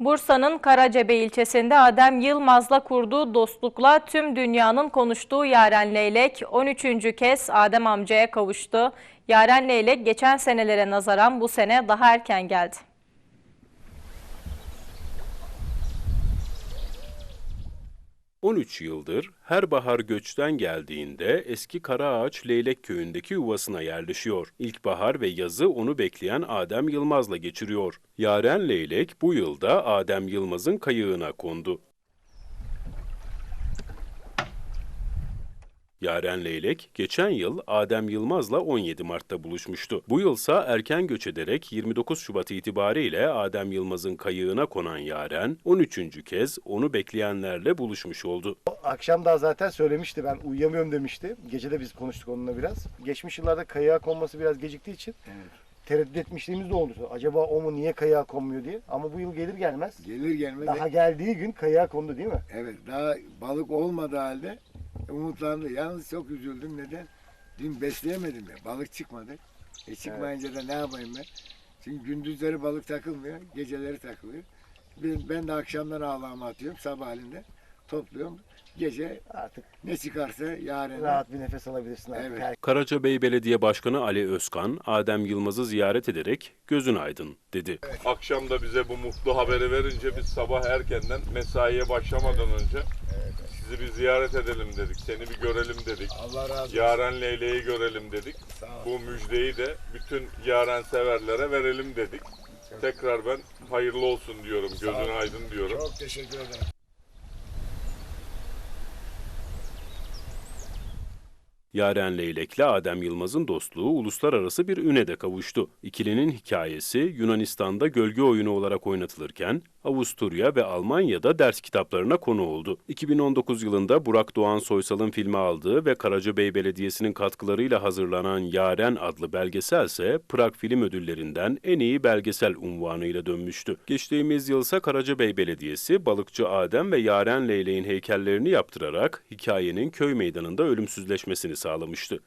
Bursa'nın Karacebe ilçesinde Adem Yılmaz'la kurduğu dostlukla tüm dünyanın konuştuğu Yaren Leylek 13. kez Adem amcaya kavuştu. Yaren Leylek geçen senelere nazaran bu sene daha erken geldi. – 13 yıldır her bahar göçten geldiğinde eski Karaağaç Leylek köyündeki yuvasına yerleşiyor. İlkbahar ve yazı onu bekleyen Adem Yılmaz'la geçiriyor. Yaren Leylek bu yılda Adem Yılmaz'ın kayığına kondu. Yaren Leylek geçen yıl Adem Yılmaz'la 17 Mart'ta buluşmuştu. Bu yılsa erken göç ederek 29 Şubat itibariyle Adem Yılmaz'ın kayığına konan Yaren 13. kez onu bekleyenlerle buluşmuş oldu. Akşam daha zaten söylemişti ben uyuyamıyorum demişti. Gece de biz konuştuk onunla biraz. Geçmiş yıllarda kayığa konması biraz geciktiği için tereddüt etmişliğimiz de oldu. Acaba o mu niye kayığa konmuyor diye. Ama bu yıl gelir gelmez. Gelir gelmez. Daha geldiği gün kayığa kondu değil mi? Evet daha balık olmadığı halde umutlandı. Yalnız çok üzüldüm. Neden? Dün besleyemedim ya. Balık çıkmadı. E çıkmayınca da ne yapayım ben? Çünkü gündüzleri balık takılmıyor. Geceleri takılıyor. Ben, ben de akşamdan ağlama atıyorum. Sabahleyin de topluyorum. Gece Artık ne çıkarsa yarın. rahat bir nefes alabilirsin artık. Evet. Karacabey Belediye Başkanı Ali Özkan, Adem Yılmaz'ı ziyaret ederek gözün aydın dedi. Akşam da bize bu mutlu haberi verince biz sabah erkenden mesaiye başlamadan önce sizi bir ziyaret edelim dedik. Seni bir görelim dedik. Allah razı olsun. Yaren Leyle'yi görelim dedik. Sağ ol. Bu müjdeyi de bütün Yaren severlere verelim dedik. Tekrar ben hayırlı olsun diyorum. Gözün aydın diyorum. Çok teşekkür ederim. Yaren Leylek'le Adem Yılmaz'ın dostluğu uluslararası bir üne de kavuştu. İkilinin hikayesi Yunanistan'da gölge oyunu olarak oynatılırken Avusturya ve Almanya'da ders kitaplarına konu oldu. 2019 yılında Burak Doğan Soysal'ın filme aldığı ve Karacabey Belediyesi'nin katkılarıyla hazırlanan Yaren adlı belgesel ise Prag Film Ödülleri'nden en iyi belgesel unvanıyla dönmüştü. Geçtiğimiz yılsa Karacabey Belediyesi balıkçı Adem ve Yaren Leylek'in heykellerini yaptırarak hikayenin köy meydanında ölümsüzleşmesini sağlamıştı.